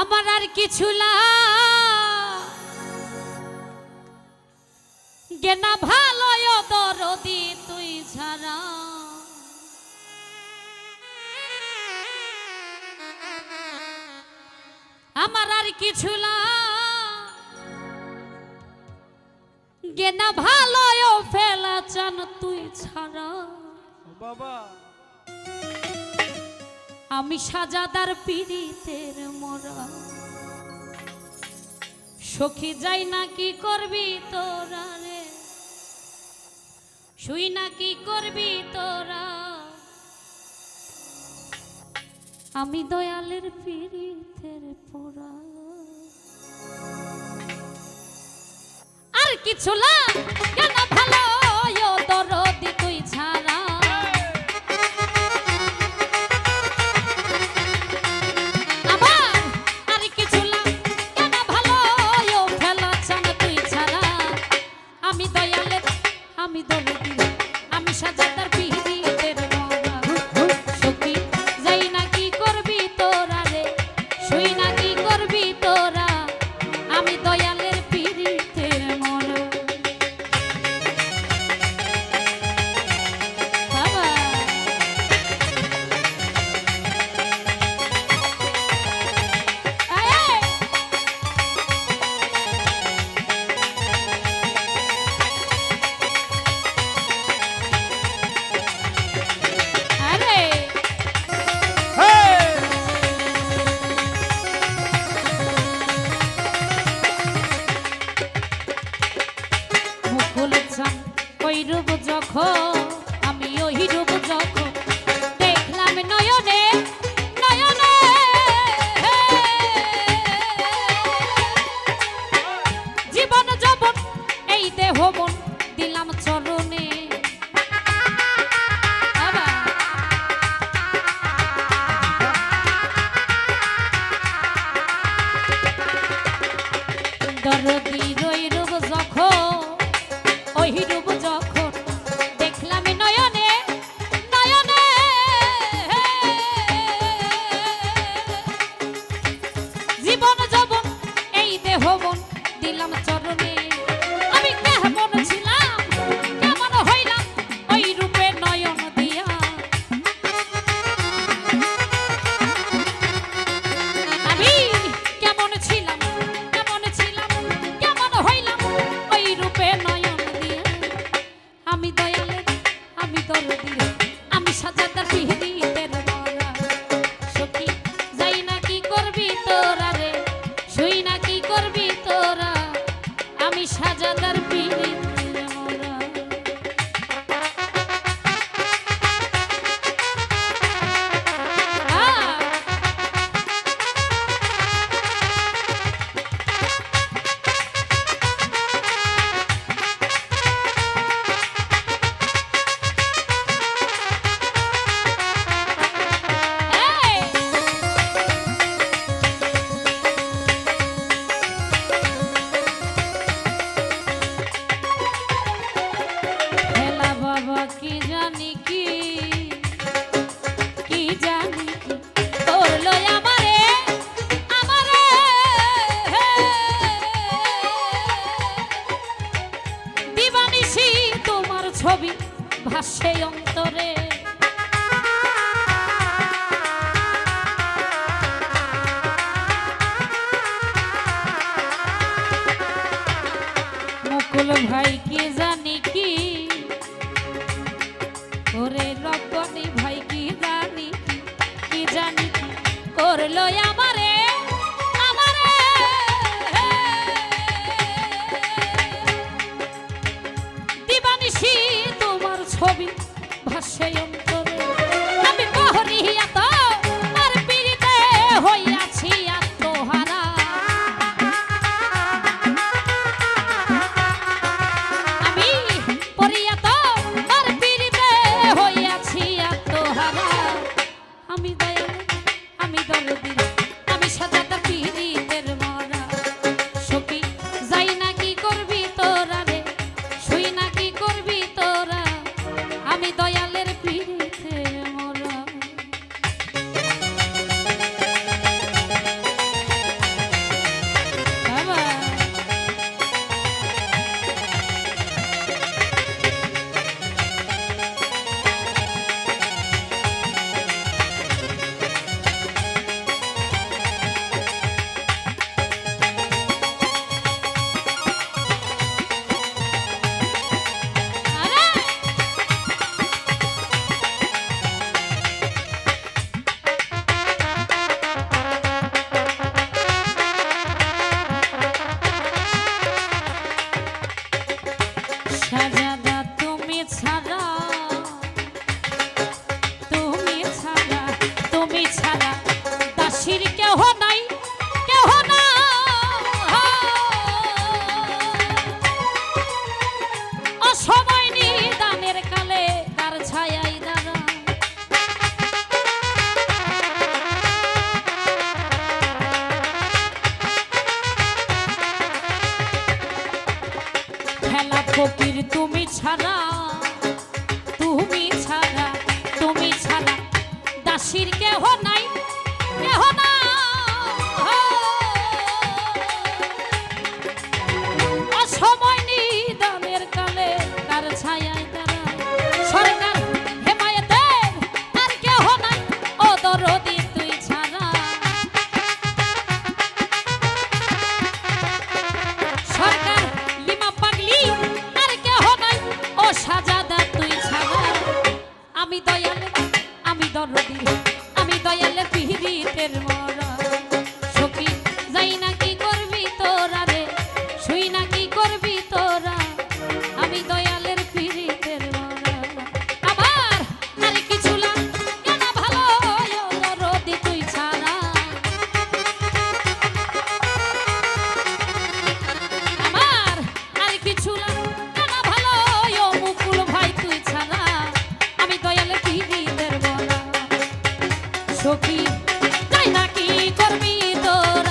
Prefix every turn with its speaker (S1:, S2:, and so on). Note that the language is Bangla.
S1: আমার আর কিছু না। গেনা ভালো দরদি তুই ছাড়া। আমার আর কিছু না। ভালো ফেলা চান তুই ছাড়া।
S2: বাবা।
S1: আমি সাজাদার পীড়িতের মরা। সখী যাই না কি করবি তোরা রে? শুই না কি করবি তোরা? আমি দয়ালের পীড়িতের পোড়া। আর কিছু না, কেন ভালো দরদি? আমি পিহিতের মরা ওই রূপ যখন, আমি ওই রূপ যখন দেখলাম নয়নে নয়নে। জীবন যবন এই দেহ মন দিলাম চরণে। দরদি রই রূপ যখন, ওই আমি সাজাদার ভাসে অন্তরে। মুকুল ভাই কি জানি কি? ওরে রকনি ভাই কি জানি কি, জানি করল আমারে ফকির তুমি ছাড়া তুমি ছাড়া তুমি ছাড়া। দাসির কেহ নাই। পিহিতের মরা সখী। তাই নাকি করবি তোরা